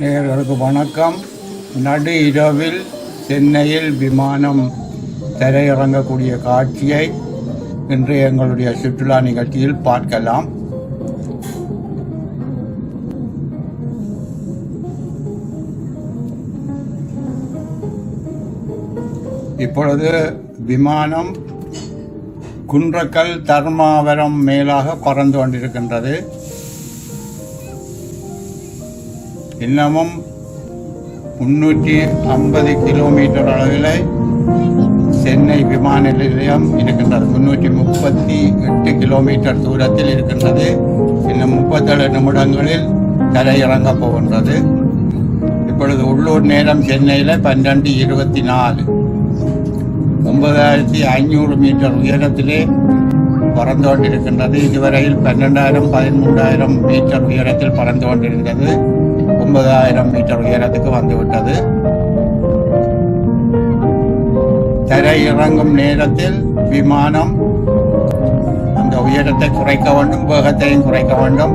நேர்களுக்கு வணக்கம். நடு இரவில் சென்னையில் விமானம் தரையிறங்கக்கூடிய காட்சியை இன்று எங்களுடைய சுற்றுலா நிகழ்ச்சியில் பார்க்கலாம். இப்பொழுது விமானம் குன்றக்கல் தர்மாவரம் மேலாக பறந்து கொண்டிருக்கின்றது. இன்னமும் முன்னூற்றி ஐம்பது கிலோமீட்டர் அளவில் சென்னை விமான நிலையம் இருக்கின்றது. முன்னூற்றி முப்பத்தி எட்டு கிலோமீட்டர் தூரத்தில் இருக்கின்றது. இன்னும் முப்பத்தேழு நிமிடங்களில் தரையிறங்கப் போகின்றது. இப்பொழுது உள்ளூர் நேரம் சென்னையில் பன்னெண்டு இருபத்தி நாலு. ஒன்பதாயிரத்தி ஐநூறு மீட்டர் உயரத்திலே பறந்து கொண்டிருக்கின்றது இதுவரையில் பன்னெண்டாயிரம் பதிமூன்றாயிரம் மீட்டர் உயரத்தில் பறந்து கொண்டிருந்தது ஒன்பதாயிரம் மீட்டர் உயரத்துக்கு வந்துவிட்டது. தரை இறங்கும் நேரத்தில் விமானம் அந்த உயரத்தை குறைக்க வேண்டும் வேகத்தையும் குறைக்க வேண்டும்.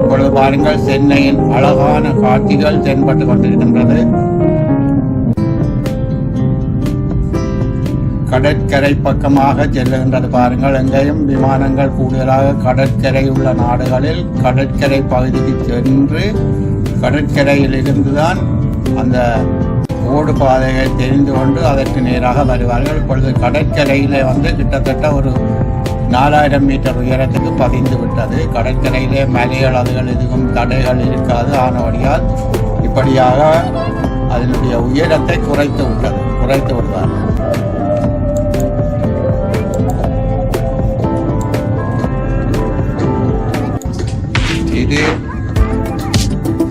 இப்பொழுது பாருங்கள் சென்னையின் அழகான காட்சிகள் தென்பட்டு கொண்டிருக்கின்றது. கடற்கரை பக்கமாக செல்லுகின்றது பாருங்கள். எங்கேயும் விமானங்கள் கூடுதலாக கடற்கரை உள்ள நாடுகளில் கடற்கரை பகுதிக்கு சென்று கடற்கரையில் இருந்துதான் அந்த ஓடு பாதையை தெரிந்து கொண்டு அதற்கு நேராக வருவார்கள். இப்பொழுது கடற்கரையிலே வந்து கிட்டத்தட்ட ஒரு நாலாயிரம் மீட்டர் உயரத்துக்கு பதிந்து விட்டது. கடற்கரையிலே மலைகள் அதுகள் எதுவும் தடைகள் இருக்காது. ஆனபடியால் இப்படியாக அதனுடைய உயரத்தை குறைத்து விட்டது குறைத்து விட்டார்கள் இது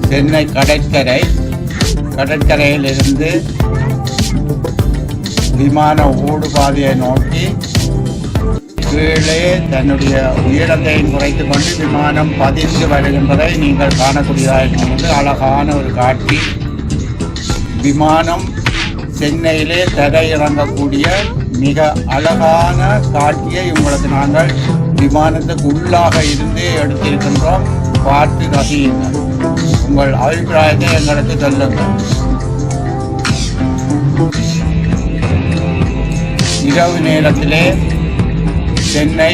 சென்னை கடற்கரை கடற்கரையிலிருந்து விமான ஓடுபாதையை நோக்கி கீழே தன்னுடைய உயரத்தை குறைத்து கொண்டு விமானம் பதிந்து வருகின்றதை நீங்கள் காணக்கூடியதாக இருக்கிறது அழகான ஒரு காட்சி. விமானம் சென்னையிலே தரையிறங்கக்கூடிய மிக அழகான காட்சியை உங்களுக்கு நாங்கள் விமானத்துக்கு உள்ளாக இருந்து எடுத்திருக்கின்றோம். பார்த்து ரசியுங்கள் உங்கள் அபிப்பிராயத்தை எங்களுக்கு சொல்லுங்கள். இரவு நேரத்திலே சென்னை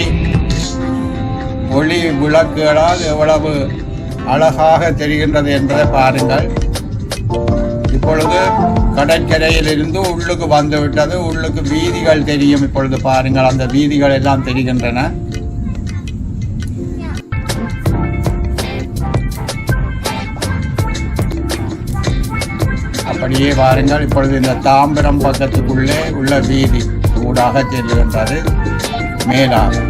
ஒளி விளக்குகளால் எவ்வளவு அழகாக தெரிகின்றது என்பதை பாருங்கள். இப்பொழுது கடற்கரையில் இருந்து உள்ளுக்கு வந்து விட்டது உள்ளுக்கு வீதிகள் தெரியும். இப்பொழுது பாருங்கள் அந்த வீதிகள் எல்லாம் தெரிகின்றன. அப்படியே பாருங்கள் இப்பொழுது இந்த தாம்பரம் பக்கத்துக்குள்ளே உள்ள வீதி ஊடாக செல்கின்றது மேலாக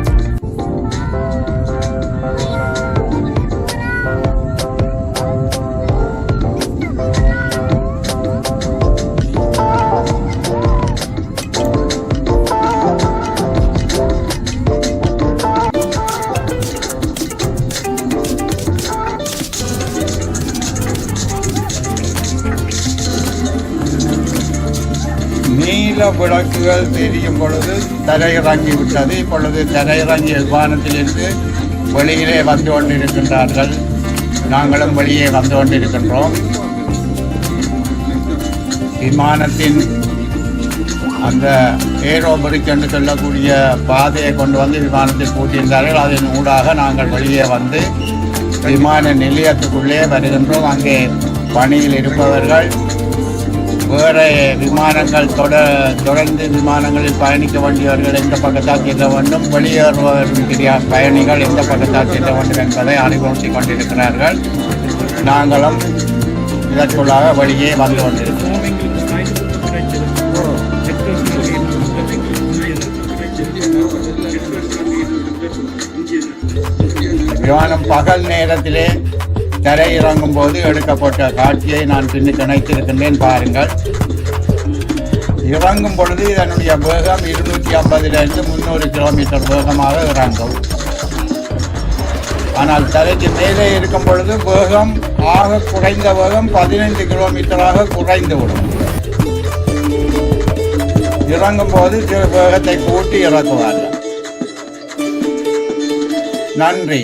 நீல விளக்குகள் தெரியும் பொழுது தரையிறங்கி விட்டது. இப்பொழுது தரையிறங்கிய விமானத்திலிருந்து வெளியிலே வந்து கொண்டிருக்கின்றார்கள். நாங்களும் வெளியே வந்து கொண்டிருக்கின்றோம். விமானத்தின் அந்த ஏரோ என்று சொல்லக்கூடிய பாதையை கொண்டு வந்து விமானத்தில் பூட்டியிருந்தார்கள். அதன் ஊடாக நாங்கள் வெளியே வந்து விமான நிலையத்துக்குள்ளே வருகின்றோம். அங்கே பணியில் இருப்பவர்கள் வேறு விமானங்கள் தொட தொடர்ந்து விமானங்களில் பயணிக்க வேண்டியவர்கள் எந்த பக்கத்தால் செல்ல வேண்டும்? வெளியேறுவதற்குரிய பயணிகள் எந்த பக்கத்தால் செல்ல வேண்டும் என்பதை அறிவுறுத்தி கொண்டிருக்கிறார்கள். நாங்களும் இதற்குள்ளாக வெளியே வந்து கொண்டிருக்கிறோம். விமானம் பகல் நேரத்திலே தரையிறங்கும் போது எடுக்கப்பட்ட காட்சியை நான் பின்னுக்கு இணைத்திருக்கின்றேன் பாருங்கள். இறங்கும் பொழுது இதனுடைய வேகம் இருநூற்றி ஐம்பதிலிருந்து முந்நூறு கிலோமீட்டர் வேகமாக இறங்கும். ஆனால் தலைக்கு மேலே இருக்கும் பொழுது வேகம் ஆக குறைந்த வேகம் பதினைந்து கிலோமீட்டராக குறைந்துவிடும் இறங்கும் போது வேகத்தை கூட்டி இறக்குவார்கள். நன்றி.